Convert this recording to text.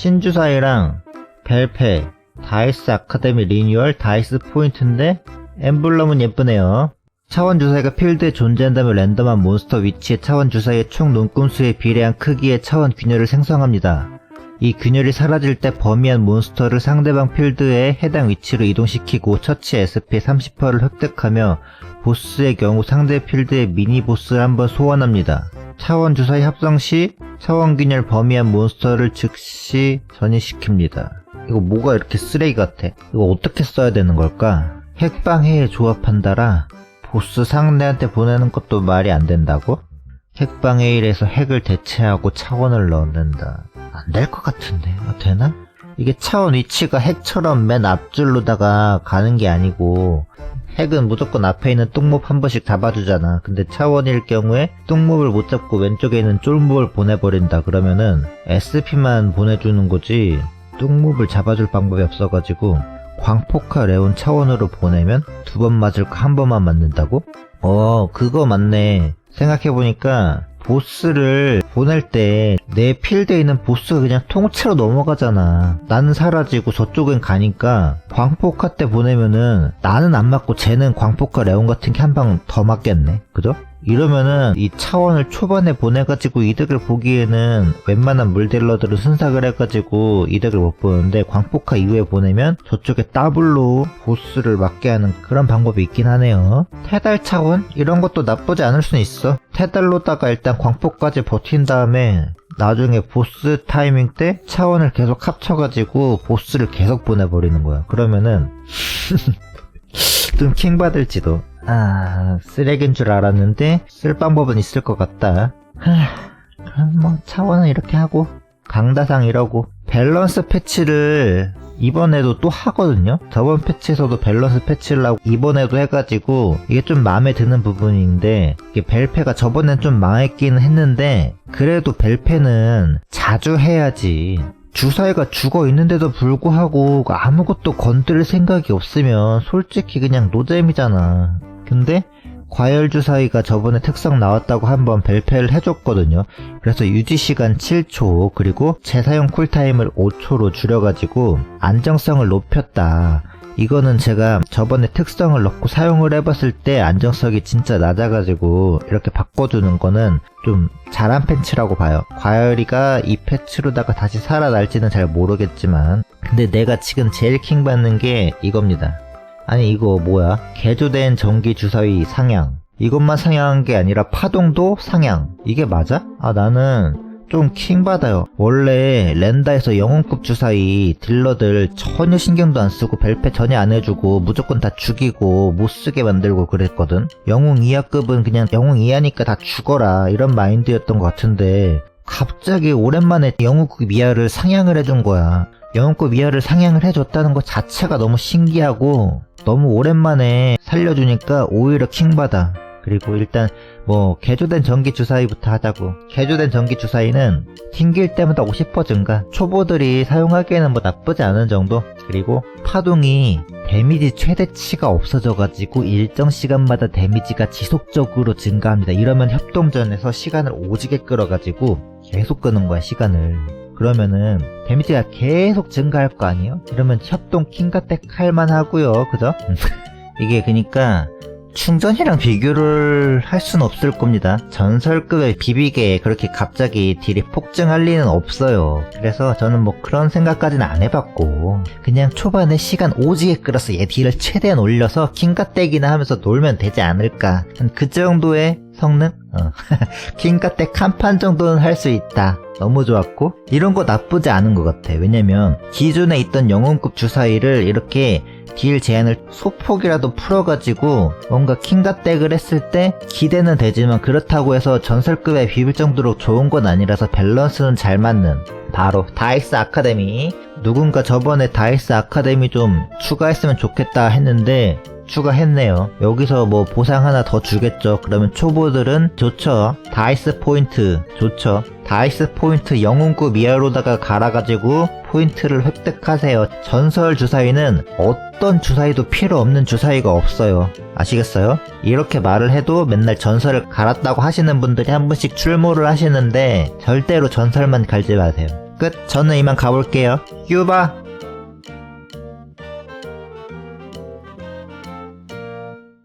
신주사위랑 벨페, 다이스 아카데미 리뉴얼, 다이스 포인트인데 엠블럼은 예쁘네요. 차원 주사위가 필드에 존재한다면 랜덤한 몬스터 위치의 차원 주사위의 총 눈금수에 비례한 크기의 차원 균열을 생성합니다. 이 균열이 사라질 때 범위한 몬스터를 상대방 필드에 해당 위치로 이동시키고 처치 SP 30%를 획득하며 보스의 경우 상대 필드에 미니 보스를 한번 소환합니다. 차원 주사위 합성 시 차원 균열 범위한 몬스터를 즉시 전이시킵니다. 이거 뭐가 이렇게 쓰레기 같아? 이거 어떻게 써야 되는 걸까? 핵방해에 조합한다라 보스 상대한테 보내는 것도 말이 안 된다고? 핵방해일에서 핵을 대체하고 차원을 넣는다. 안 될 것 같은데. 아, 되나? 이게 차원 위치가 핵처럼 맨 앞줄로다가 가는 게 아니고 핵은 무조건 앞에 있는 똥몹 한 번씩 잡아주잖아. 근데 차원일 경우에 똥몹을 못 잡고 왼쪽에 있는 쫄몹을 보내버린다. 그러면은 SP만 보내주는 거지 똥몹을 잡아줄 방법이 없어가지고 광폭화 레온 차원으로 보내면 두 번 맞을 거 한 번만 맞는다고? 어 그거 맞네. 생각해보니까 보스를 보낼 때 내 필드에 있는 보스가 그냥 통째로 넘어가잖아. 나는 사라지고 저쪽은 가니까 광폭화 때 보내면은 나는 안 맞고 쟤는 광폭화 레온 같은 게 한 방 더 맞겠네. 그죠? 이러면은 이 차원을 초반에 보내가지고 이득을 보기에는 웬만한 물딜러들은 순삭을 해가지고 이득을 못 보는데 광폭화 이후에 보내면 저쪽에 더블로 보스를 맞게 하는 그런 방법이 있긴 하네요. 테달 차원? 이런 것도 나쁘지 않을 수는 있어. 테달로다가 일단 광폭까지 버틴 다음에 나중에 보스 타이밍 때 차원을 계속 합쳐가지고 보스를 계속 보내버리는 거야. 그러면은 좀 킹받을지도. 아, 쓰레기인 줄 알았는데 쓸 방법은 있을 것 같다. 하, 그럼 뭐 차원은 이렇게 하고 강다상 이러고 밸런스 패치를 이번에도 또 하거든요. 저번 패치에서도 밸런스 패치를 하고 이번에도 해가지고 이게 좀 마음에 드는 부분인데 이게 벨페가 저번엔 좀 망했기는 했는데 그래도 벨페는 자주 해야지. 주사위가 죽어 있는데도 불구하고 아무것도 건드릴 생각이 없으면 솔직히 그냥 노잼이잖아. 근데 과열 주사위가 저번에 특성 나왔다고 한번 벨페를 해줬거든요. 그래서 유지 시간 7초 그리고 재사용 쿨타임을 5초로 줄여가지고 안정성을 높였다. 이거는 제가 저번에 특성을 넣고 사용을 해봤을 때 안정성이 진짜 낮아가지고 이렇게 바꿔주는 거는 좀 잘한 패치라고 봐요. 과열이가 이 패치로다가 다시 살아날지는 잘 모르겠지만 근데 내가 지금 제일 킹 받는 게 이겁니다. 아니 이거 뭐야? 개조된 전기 주사위 상향. 이것만 상향한 게 아니라 파동도 상향. 이게 맞아? 아 나는 좀 킹받아요. 원래 랜다에서 영웅급 주사위 딜러들 전혀 신경도 안 쓰고 벨페 전혀 안 해주고 무조건 다 죽이고 못 쓰게 만들고 그랬거든. 영웅 이하급은 그냥 영웅 이하니까 다 죽어라 이런 마인드였던 것 같은데 갑자기 오랜만에 영웅급 이하를 상향을 해준 거야. 영웅급 이하를 상향을 해줬다는 것 자체가 너무 신기하고 너무 오랜만에 살려주니까 오히려 킹받아. 그리고 일단 뭐 개조된 전기 주사위부터 하자고 개조된 전기 주사위는 튕길 때마다 50% 증가 초보들이 사용하기에는 뭐 나쁘지 않은 정도 그리고 파동이 데미지 최대치가 없어져가지고 일정 시간마다 데미지가 지속적으로 증가합니다 이러면 협동전에서 시간을 오지게 끌어가지고 계속 끄는 거야 시간을 그러면은 데미지가 계속 증가할 거 아니에요? 이러면 협동 킹가텍 할만 하고요 그죠? 이게 그니까 충전이랑 비교를 할 수는 없을 겁니다. 전설급의 비비게 그렇게 갑자기 딜이 폭증할 리는 없어요. 그래서 저는 뭐 그런 생각까지는 안 해봤고 그냥 초반에 시간 오지게 끌어서 얘 딜을 최대한 올려서 킹가 떼기나 하면서 놀면 되지 않을까. 한 그 정도의 성능? 어. 킹가떼 칸판 정도는 할 수 있다. 너무 좋았고 이런 거 나쁘지 않은 것 같아. 왜냐면 기존에 있던 영웅급 주사위를 이렇게 딜 제한을 소폭이라도 풀어가지고 뭔가 킹가댁을 했을 때 기대는 되지만 그렇다고 해서 전설급에 비빌 정도로 좋은 건 아니라서 밸런스는 잘 맞는 바로 다이스 아카데미 누군가 저번에 다이스 아카데미 좀 추가했으면 좋겠다 했는데 추가했네요. 여기서 뭐 보상 하나 더 주겠죠. 그러면 초보들은 좋죠. 다이스 포인트 좋죠. 다이스 포인트 영웅급 이하로다가 갈아가지고 포인트를 획득하세요. 전설 주사위는 어떤 주사위도 필요 없는 주사위가 없어요. 아시겠어요? 이렇게 말을 해도 맨날 전설을 갈았다고 하시는 분들이 한 번씩 출몰을 하시는데 절대로 전설만 갈지 마세요. 끝. 저는 이만 가볼게요. 유바,